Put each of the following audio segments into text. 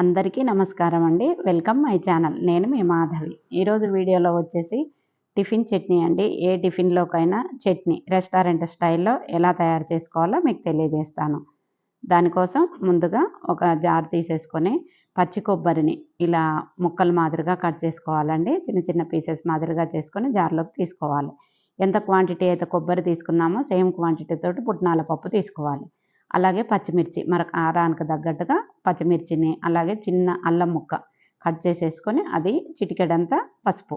అందరికీ నమస్కారం అండి. వెల్కమ్ మై ఛానల్ నేను మీ మాధవి. ఈరోజు వీడియోలో వచ్చేసి టిఫిన్ చట్నీ అండి. ఏ టిఫిన్లోకైనా చట్నీ రెస్టారెంట్ స్టైల్లో ఎలా తయారు చేసుకోవాలో మీకు తెలియజేస్తాను. దానికోసం ముందుగా ఒక జార్ తీసేసుకొని పచ్చి కొబ్బరిని ఇలా ముక్కలు మాదిరిగా కట్ చేసుకోవాలండి. చిన్న చిన్న పీసెస్ మాదిరిగా చేసుకొని జార్లోకి తీసుకోవాలి. ఎంత క్వాంటిటీ అయితే కొబ్బరి తీసుకున్నామో సేమ్ క్వాంటిటీ తోటి పుట్నాల పప్పు తీసుకోవాలి. అలాగే పచ్చిమిర్చి మన కారానికి తగ్గట్టుగా పచ్చిమిర్చిని అలాగే చిన్న అల్లం ముక్క కట్ చేసేసుకొని అది చిటికెడంతా పసుపు.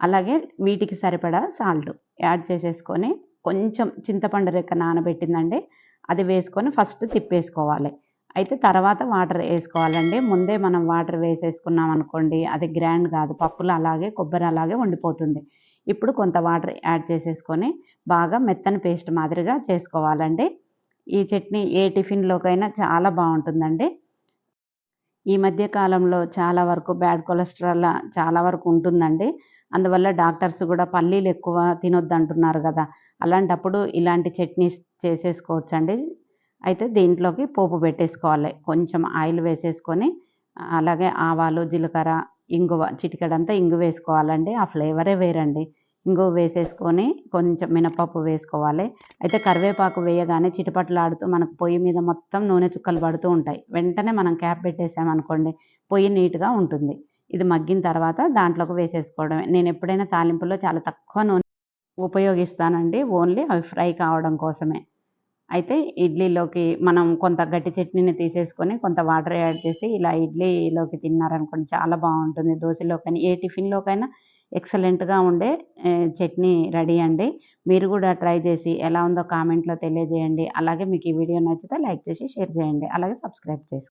అలాగే వీటికి సరిపడా సాల్ట్ యాడ్ చేసేసుకొని కొంచెం చింతపండు రెక్క నానబెట్టిందండి అది వేసుకొని ఫస్ట్ తిప్పేసుకోవాలి. అయితే తర్వాత వాటర్ వేసుకోవాలండి. ముందే మనం వాటర్ వేసేసుకున్నాం అనుకోండి అది గ్రాండ్ కాదు. పప్పులు అలాగే కొబ్బరి అలాగే ఉండిపోతుంది ఇప్పుడు కొంత వాటర్ యాడ్ చేసేసుకొని బాగా మెత్తని పేస్ట్ మాదిరిగా చేసుకోవాలండి. ఈ చట్నీ ఏ టిఫిన్లోకైనా చాలా బాగుంటుందండి ఈ మధ్య కాలంలో చాలా వరకు బ్యాడ్ కొలెస్ట్రాల్ చాలా వరకు ఉంటుందండి. అందువల్ల డాక్టర్స్ కూడా పల్లీలు ఎక్కువ తినొద్దు అంటున్నారు కదా. అలాంటప్పుడు ఇలాంటి చట్నీస్ చేసేసుకోవచ్చండి. అయితే దీంట్లోకి పోపు పెట్టేసుకోవాలి. కొంచెం ఆయిల్ వేసేసుకొని అలాగే ఆవాలు జీలకర్ర ఇంగువ చిటికెడంతా ఇంగు వేసుకోవాలండి. ఆ ఫ్లేవరే వేరండి. ఇంగువ వేసేసుకొని కొంచెం మినపప్పు వేసుకోవాలి. అయితే కరివేపాకు వేయగానే చిటపట్లాడుతూ మనకు పొయ్యి మీద మొత్తం నూనె చుక్కలు పడుతూ ఉంటాయి. వెంటనే మనం క్యాప్ పెట్టేసామనుకోండి పొయ్యి నీట్గా ఉంటుంది. ఇది మగ్గిన తర్వాత దాంట్లోకి వేసేసుకోవడమే. నేను ఎప్పుడైనా తాలింపులో చాలా తక్కువ నూనె ఉపయోగిస్తానండి. ఓన్లీ అవి ఫ్రై కావడం కోసమే. అయితే ఇడ్లీలోకి మనం కొంత గట్టి చట్నీని తీసేసుకొని కొంత వాటర్ యాడ్ చేసి ఇలా ఇడ్లీలోకి తిన్నారనుకోండి చాలా బాగుంటుంది. దోశలోకైనా ఏ టిఫిన్లోకైనా ఎక్సలెంట్గా ఉండే చట్నీ రెడీ అండి. మీరు కూడా ట్రై చేసి ఎలా ఉందో కామెంట్లో తెలియజేయండి. అలాగే మీకు ఈ వీడియో నచ్చితే లైక్ చేసి షేర్ చేయండి. అలాగే సబ్స్క్రైబ్ చేసుకోండి.